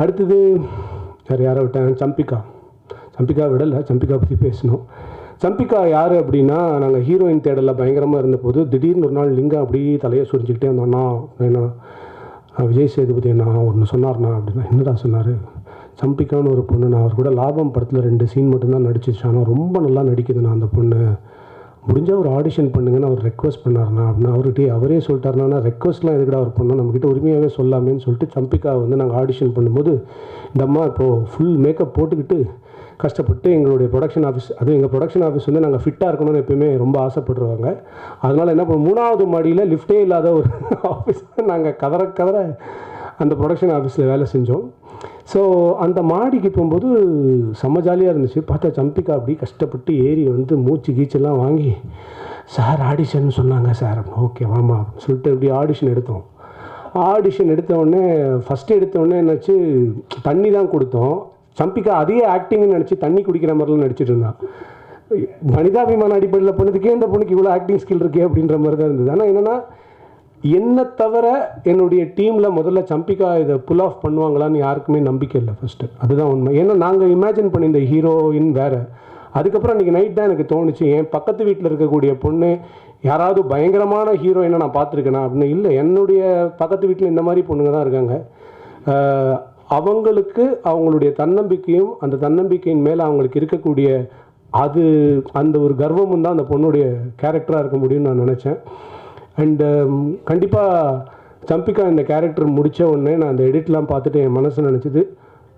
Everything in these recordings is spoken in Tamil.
அடுத்தது வேறு யாரை விட்டேன் சம்பிகா. சம்பிகா விடலை சம்பிகா பற்றி பேசணும். சம்பிகா யார் அப்படின்னா நாங்கள் ஹீரோயின் தேடலில் பயங்கரமாக இருந்தபோது திடீர்னு ஒரு நாள் லிங்கம் அப்படியே தலையை சுரிஞ்சிக்கிட்டே இருந்தோம்னா வேணா விஜய் சேதுபதி அண்ணா ஒன்று சொன்னார்ண்ணா அப்படின்னா என்னடா சொன்னார்? சம்பிகான்னு ஒரு பொண்ணு நான் அவர் கூட லாபம் படத்தில் ரெண்டு சீன் மட்டும்தான் நடிச்சிச்சு ஆனால் ரொம்ப நல்லா நடிக்குதுண்ணா அந்த பொண்ணு. முடிஞ்சால் ஒரு ஆடிஷன் பண்ணுங்கன்னு அவர் ரெக்வஸ்ட் பண்ணார்ண்ணா அப்படின்னா அவர்கிட்ட அவரே சொல்லிட்டாருனா ரெக்வஸ்ட்லாம் எதுக்கடா அவர் பண்ணோம் நம்மக்கிட்ட உரிமையாகவே சொல்லாமேன்னு சொல்லிட்டு சம்பிகா வந்து நாங்கள் ஆடிஷன் பண்ணும்போது இந்த அம்மா இப்போது ஃபுல் மேக்கப் போட்டுக்கிட்டு கஷ்டப்பட்டு எங்களுடைய ப்ரொடக்ஷன் ஆஃபீஸ் அதுவும் எங்கள் ப்ரொடக்ஷன் ஆஃபீஸ் வந்து நாங்கள் ஃபிட்டாக இருக்கணும்னு எப்பயுமே ரொம்ப ஆசைப்படுறவங்க அதனால் என்ன பண்ணுவோம் மூணாவது மாடியில் லிஃப்டே இல்லாத ஒரு ஆஃபீஸ் நாங்கள் கதற கதற அந்த ப்ரொடக்ஷன் ஆஃபீஸில் வேலை செஞ்சோம். ஸோ அந்த மாடிக்கு போகும்போது செம்ம ஜாலியாக இருந்துச்சு. பார்த்தா சம்பிக்கா அப்படி கஷ்டப்பட்டு ஏறி வந்து மூச்சு கீச்செல்லாம் வாங்கி சார் ஆடிஷன் சொன்னாங்க சார். ஓகே வாமா அப்படின்னு சொல்லிட்டு அப்படி ஆடிஷன் எடுத்தோம். ஆடிஷன் எடுத்தோடனே ஃபஸ்ட்டு எடுத்தோடனே என்னாச்சு தண்ணி தான் கொடுத்தோம். சம்பிக்கா அதே ஆக்டிங்னு நினச்சி தண்ணி குடிக்கிற மாதிரிலாம் நடிச்சிட்டு இருந்தான். மனிதாபிமான அடிப்படையில் பொண்ணுக்கே இந்த பொண்ணுக்கு இவ்வளோ ஆக்டிங் ஸ்கில் இருக்கே? அப்படின்ற மாதிரி தான் இருந்தது. ஆனால் என்னென்னா என்னை தவிர என்னுடைய டீமில் முதல்ல சம்பிகா இதை புல் ஆஃப் பண்ணுவாங்களான்னு யாருக்குமே நம்பிக்கை இல்லை ஃபஸ்ட்டு அதுதான் உண்மை. ஏன்னா நாங்கள் இமேஜின் பண்ணியிருந்த ஹீரோயின் வேறு. அதுக்கப்புறம் அன்றைக்கி நைட் தான் எனக்கு தோணுச்சு என் பக்கத்து வீட்டில் இருக்கக்கூடிய பொண்ணு யாராவது பயங்கரமான ஹீரோயினை நான் பார்த்துருக்கேனா? அப்படின்னு இல்லை என்னுடைய பக்கத்து வீட்டில் இந்த மாதிரி பொண்ணுங்க தான் இருக்காங்க. அவங்களுக்கு அவங்களுடைய தன்னம்பிக்கையும் அந்த தன்னம்பிக்கையின் மேலே அவங்களுக்கு இருக்கக்கூடிய அது அந்த ஒரு கர்வமும் தான் அந்த பொண்ணுடைய கேரக்டராக இருக்க முடியும்னு நான் நினச்சேன். அண்டு um, கண்டிப்பாக சம்பிகா இந்த கேரக்டர் முடித்த உடனே நான் அந்த எடிட்லாம் பார்த்துட்டு என் மனசு நினச்சிது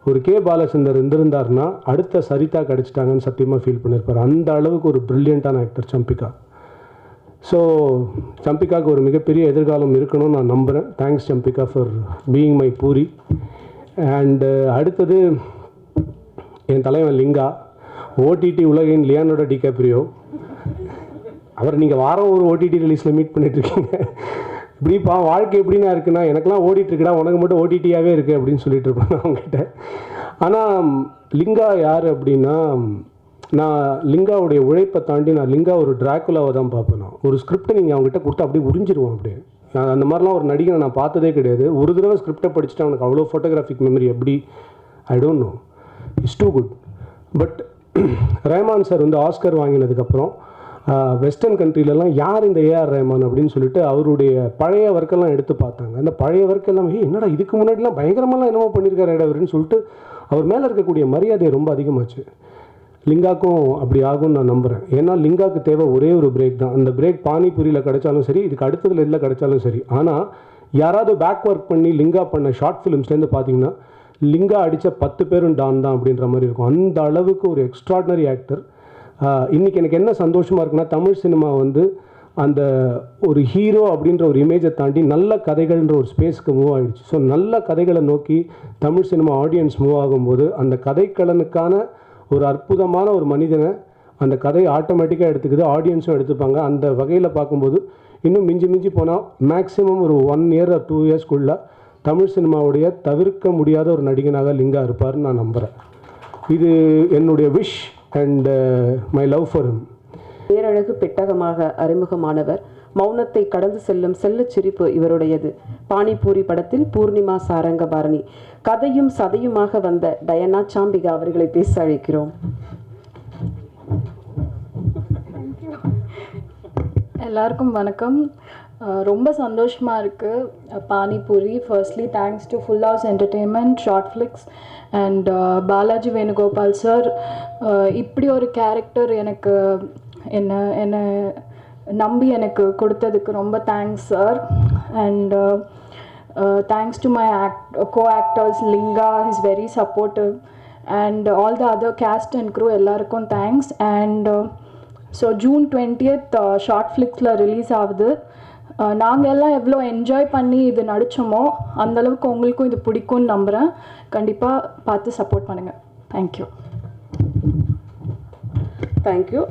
ஒரு கே பாலச்சந்தர் இருந்திருந்தார்னா அடுத்த சரிதா கிடச்சிட்டாங்கன்னு சத்தியமாக ஃபீல் பண்ணியிருப்பார் அந்த அளவுக்கு ஒரு ப்ரில்லியண்ட்டான ஆக்டர் சம்பிகா. ஸோ சம்பிகாவுக்கு ஒரு மிகப்பெரிய எதிர்காலம் இருக்கணும்னு நான் நம்புகிறேன் thanks Sambika for being my Puri. And uh, அடுத்தது என் தலைவன் லிங்கா. ஓடிடி உலகின் லியானோட டிகாப்ரியோ. அவர் நீங்கள் வாரம் ஒரு ஓடிடி ரிலீஸில் மீட் பண்ணிகிட்ருக்கீங்க இருக்கீங்க இப்படிப்பா வாழ்க்கை எப்படின்னா இருக்குன்னா எனக்கெலாம் ஓடிட்டுருக்குடா உனக்கு மட்டும் ஓடிடியாகவே இருக்குது அப்படின்னு சொல்லிட்டு இருப்பாங்க அவங்ககிட்ட. ஆனால் லிங்கா யார் அப்படின்னா நான் லிங்காவுடைய உழைப்பை தாண்டி நான் லிங்கா ஒரு டிராக்குலாவை தான் பார்ப்பேன் நான். ஒரு ஸ்கிரிப்டை நீங்கள் அவங்ககிட்ட கொடுத்து அப்படியே உறிஞ்சிருவோம் அப்படியே. நான் அந்த மாதிரிலாம் ஒரு நடிகனை நான் பார்த்ததே கிடையாது. ஒரு தடவை ஸ்கிரிப்டை படிச்சுட்டு அவனுக்கு அவ்வளோ ஃபோட்டோகிராஃபிக் மெமரி எப்படி? I don't know it's too good but Rahman sir வந்து ஆஸ்கர் வாங்கினதுக்கப்புறம் வெஸ்டர்ன் கண்ட்ரிலலாம் யார் இந்த ஏஆர் ரஹ்மான் அப்படின்னு சொல்லிட்டு அவருடைய பழைய ஒர்க்கெல்லாம் எடுத்து பார்த்தாங்க. அந்த பழைய ஒர்க் எல்லாம் "ஏய், என்னடா இதுக்கு முன்னாடிலாம் பயங்கரமாலாம் என்னமோ பண்ணியிருக்காரு அவருன்னு சொல்லிட்டு அவர் மேலே இருக்கக்கூடிய மரியாதை ரொம்ப அதிகமாச்சு. லிங்காக்கும் அப்படி ஆகும்னு நான் நம்புகிறேன் ஏன்னா லிங்காக்கு தேவை ஒரே ஒரு பிரேக் தான். அந்த பிரேக் பானிபூரியில் கிடைச்சாலும் சரி இதுக்கு அடுத்ததில் எதில் கிடைச்சாலும் சரி. ஆனால் யாராவது பேக் ஒர்க் பண்ணி லிங்கா பண்ண ஷார்ட் ஃபிலிம்ஸ்லேருந்து பார்த்தீங்கன்னா லிங்கா அடித்த பத்து பேரும் டான் தான் அப்படின்ற மாதிரி இருக்கும். அந்த அளவுக்கு ஒரு எக்ஸ்ட்ராடினரி ஆக்டர் இன்றைக்கி எனக்கு என்ன சந்தோஷமாக இருக்குன்னா தமிழ் சினிமா வந்து அந்த ஒரு ஹீரோ அப்படின்ற ஒரு இமேஜை தாண்டி நல்ல கதைகள்ன்ற ஒரு ஸ்பேஸ்க்கு மூவ் ஆகிடுச்சு ஸோ நல்ல கதைகளை நோக்கி தமிழ் சினிமா ஆடியன்ஸ் மூவ் ஆகும்போது அந்த கதைக்கலனுக்கான ஒரு அற்புதமான ஒரு மனிதனை அந்த கதையை ஆட்டோமேட்டிக்காக எடுத்துக்குது ஆடியன்ஸும் எடுத்துப்பாங்க. அந்த வகையில் பார்க்கும்போது இன்னும் மிஞ்சி மிஞ்சி போனால் மேக்ஸிமம் ஒரு ஒன் இயர் டூ இயர்ஸ்குள்ளே தமிழ் சினிமாவுடைய தவிர்க்க முடியாத ஒரு நடிகனாக லிங்கா இருப்பார்னு நான் நம்புகிறேன் இது என்னுடைய wish and my love for him. பேரழகு பெட்டகமாக அறிமுகமானவர். மௌனத்தை கடந்து செல்லும் செல்லச் சிரிப்பு இவருடையது. பானிபூரி படத்தில் பூர்ணிமா சாரங்கபாரணி. கதையும் சதையுமாக வந்த டயனா சாம்பிகா அவர்களை பேச அழைக்கிறோம். எல்லாருக்கும் வணக்கம். ரொம்ப சந்தோஷமாக இருக்குது Panipuri. Firstly thanks to full house entertainment short flicks and Balaji Venugopal sir இப்படி ஒரு கேரக்டர் எனக்கு என்ன என்ன நம்பி எனக்கு கொடுத்ததுக்கு ரொம்ப thanks sir and thanks to my act co actors Linga is very supportive and all the other cast and crew எல்லாருக்கும் thanks and so June twentieth short ஃப்ளிக்ஸில் release ஆகுது. நாங்கள் எல்லாம் எவ்வளோ என்ஜாய் பண்ணி இது நடித்தோமோ அந்தளவுக்கு உங்களுக்கும் இது பிடிக்கும்னு நம்புகிறேன் கண்டிப்பாக பார்த்து சப்போர்ட் பண்ணுங்கள் தேங்க்யூ தேங்க்யூ